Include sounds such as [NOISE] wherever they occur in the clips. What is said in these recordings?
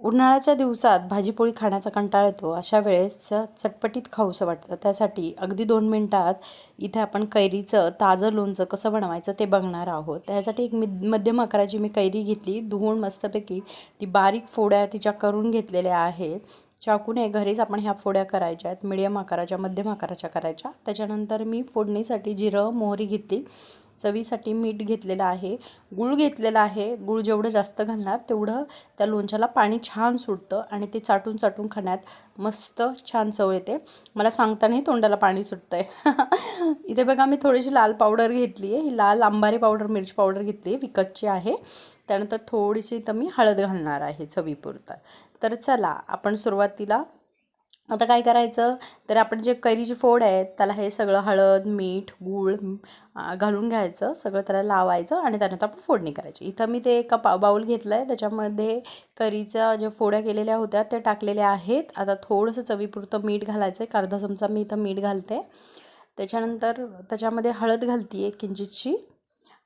उन्हाळ्याच्या दिवसात भाजीपोळी खाण्याचा कंटाळा येतो. अशा वेळेस चटपटीत खाऊसं वाटतं. त्यासाठी अगदी दोन मिनटात इथे आपण कैरीचं ताजं लोणचं कसं बनवायचं ते बघणार आहोत. त्यासाठी एक मिद मध्यम आकाराची मी कैरी घेतली. धुवून मस्तपैकी ती बारीक फोड्या तिच्या करून घेतलेल्या आहेत. चाकूने घरीच आपण ह्या फोड्या करायच्या आहेत. मिडियम आकाराच्या मध्यम आकाराच्या करायच्या. त्याच्यानंतर मी फोडणीसाठी जिरं मोहरी घेतली. चवीसाठी मीठ घेतलेलं आहे गूळ घेतलेला आहे गूळ जेवढं जास्त घालणार तेवढं त्या लोणच्याला पाणी छान सुटतं आणि ते चाटून चाटून खाण्यात मस्त छान चव येते. मला सांगतानाही तोंडाला पाणी सुटतं आहे [LAUGHS] इथे बघा मी थोडीशी लाल पावडर घेतली आहे. ही लाल आंबारी पावडर मिरची पावडर घेतली आहे विकतची आहे. त्यानंतर थोडीशी तर मी हळद घालणार आहे चवीपुरता. तर चला आपण सुरुवातीला आता काय करायचं? तर आपण जे कैरीची फोड आहे त्याला हे सगळं हळद मीठ गूळ घालून घ्यायचं. सगळं त्याला लावायचं आणि त्यानंतर आपण फोडणी करायची. इथं मी ते एका पा बाऊल घेतलं आहे त्याच्यामध्ये करीच्या ज्या फोड्या केलेल्या होत्या त्या टाकलेल्या आहेत. आता थोडंसं चवीपुरतं मीठ घालायचं आहे अर्धा चमचा मी इथं मीठ घालते. त्याच्यानंतर त्याच्यामध्ये हळद घालते आहे किंचितशी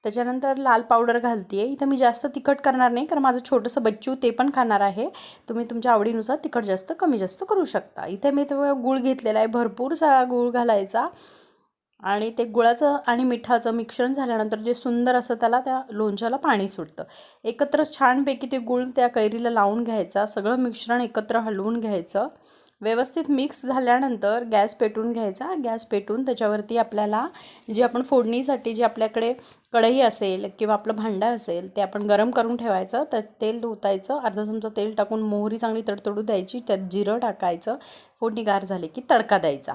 त्याच्यानंतर लाल पावडर घालते आहे इथं मी जास्त तिखट करणार नाही कारण माझं छोटंसं बच्चू ते पण खाणार आहे. तुम्ही तुमच्या आवडीनुसार तिखट जास्त कमी जास्त करू शकता. इथे मी तो गूळ घेतलेला आहे भरपूर सारा गूळ घालायचा. आणि ते गुळाचं आणि मिठाचं मिश्रण झाल्यानंतर जे सुंदर असं त्याला त्या लोणच्याला पाणी सुटतं. एकत्र छानपैकी ते गूळ त्या कैरीला लावून घ्यायचा सगळं मिश्रण एकत्र हलवून घ्यायचं. व्यवस्थित मिक्स झाल्यानंतर गॅस पेटून घ्यायचा. गॅस पेटून त्याच्यावरती आपल्याला जी आपण फोडणीसाठी जी आपल्याकडे कढई असेल किंवा आपलं भांडं असेल ते आपण गरम करून ठेवायचं. त्यात तेल ओतायचं अर्धा चमचा तेल टाकून मोहरी चांगली तडतडू द्यायची. त्यात जिरं टाकायचं. फोडणी गार झाली की तडका द्यायचा.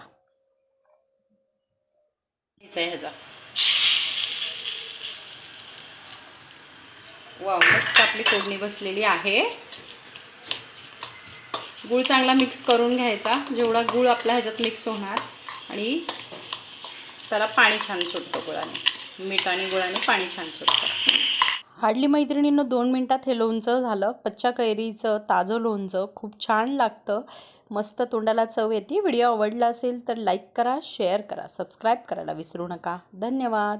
ह्याचा. वा मस्त आपली फोडणी बसलेली आहे. गूळ चांगला मिक्स करून घ्यायचा. जेवढा गूळ आपल्या ह्याच्यात मिक्स होणार. आणि त्याला पाणी छान सुटतं गुळाने. मीठ आणि गुळाने पाणी छान सुटतं. हार्डली मैत्रिणींनं दोन मिनटात हे लोणचं झालं. पच्च्या कैरीचं ताजं लोणचं खूप छान लागतं. मस्त तोंडाला चव येते. व्हिडिओ आवडला असेल तर लाईक करा शेअर करा सबस्क्राईब करायला विसरू नका. धन्यवाद.